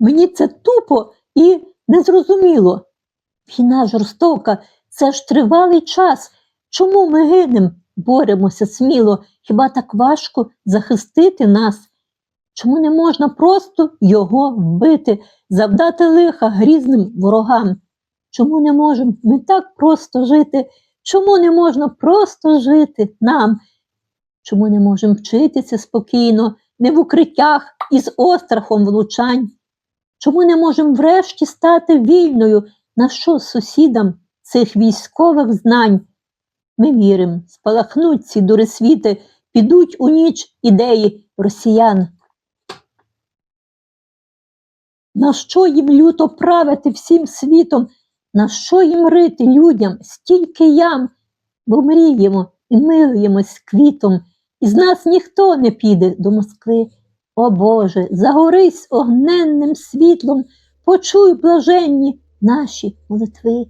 Мені це тупо і незрозуміло. Війна жорстока, це ж тривалий час. Чому ми гинем? Боремося сміло, хіба так важко захистити нас? Чому не можна просто його вбити, завдати лиха грізним ворогам? Чому не можемо ми так просто жити? Чому не можна просто жити нам? Чому не можемо вчитися спокійно, не в укриттях із острахом влучань? Чому не можемо врешті стати вільною? На що сусідам цих військових знань? Ми віримо, спалахнуть ці дурисвіти, підуть у ніч ідеї росіян. На що їм люто правити всім світом? На що їм рити людям стільки ям? Бо мріємо і милуємось квітом, і з нас ніхто не піде до Москви. О Боже, загорись огненним світлом, почуй блаженні наші молитви.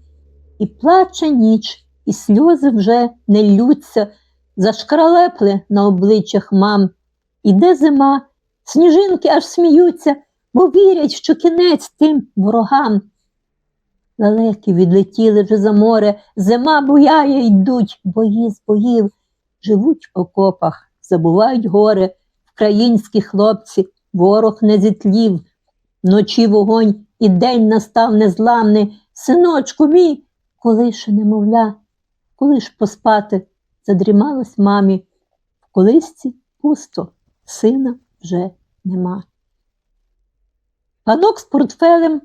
І плаче ніч, і сльози вже не ллються, зашкралепли на обличчях мам. Іде зима, сніжинки аж сміються, бо вірять, що кінець тим ворогам. Лелеки відлетіли вже за море, зима буяє, йдуть бої з боїв, живуть в окопах, забувають горе, українські хлопці, ворог не зітлів, вночі вогонь і день настав незламний. Синочку мій, коли ще немовля, коли ж поспати, задрімалась мамі, в колисці пусто, сина вже нема. Панок з портфелем,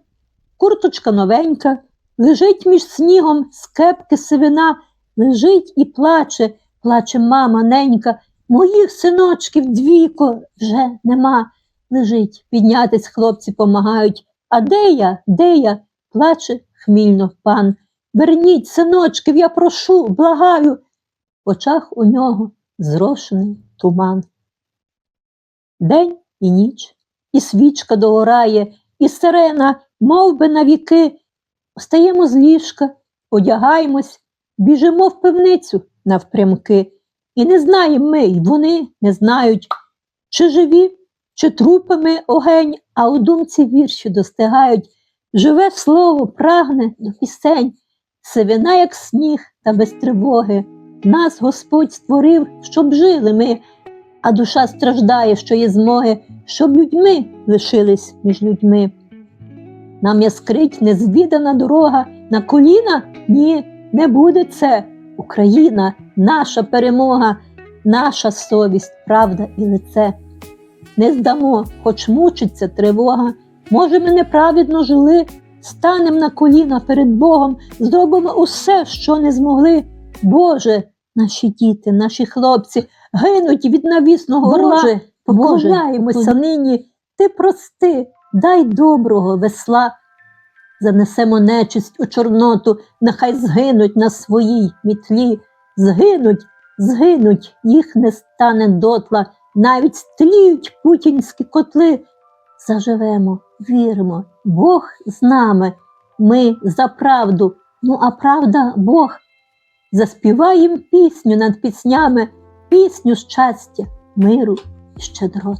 курточка новенька, лежить між снігом з кепки сивина, лежить і плаче, плаче мама ненька, моїх синочків двійко вже нема. Лежить, піднятись хлопці помагають. А де я, де я? плаче хмільно пан. Верніть, синочків, я прошу, благаю. В очах у нього зрошений туман. День і ніч, і свічка догорає, і сирена, мов би навіки. Встаємо з ліжка, одягаємось, біжимо в пивницю навпрямки. І не знаємо ми, й вони не знають, чи живі, чи трупами огень, а у думці вірші достигають. Живе слово, прагне до пісень, сивина, як сніг, та без тривоги. Нас Господь створив, щоб жили ми, а душа страждає, що є змоги, щоб людьми лишились між людьми. Нам яскрить незвідана дорога на коліна? Ні, не буде це. Україна, наша перемога, наша совість, правда і лице. Не здамо, хоч мучиться тривога. Може, ми неправедно жили, станем на коліна перед Богом, зробимо усе, що не змогли. Боже, наші діти, наші хлопці гинуть від навісного орла. Поклоняємося нині, ти прости, дай доброго весла. Занесемо нечисть у Чорноту, нехай згинуть на своїй мітлі. Згинуть, згинуть, їх не стане дотла, навіть стліють путінські котли. Заживемо, віримо, Бог з нами, ми за правду, ну а правда Бог. Заспіваєм пісню над піснями, пісню щастя, миру і щедрот.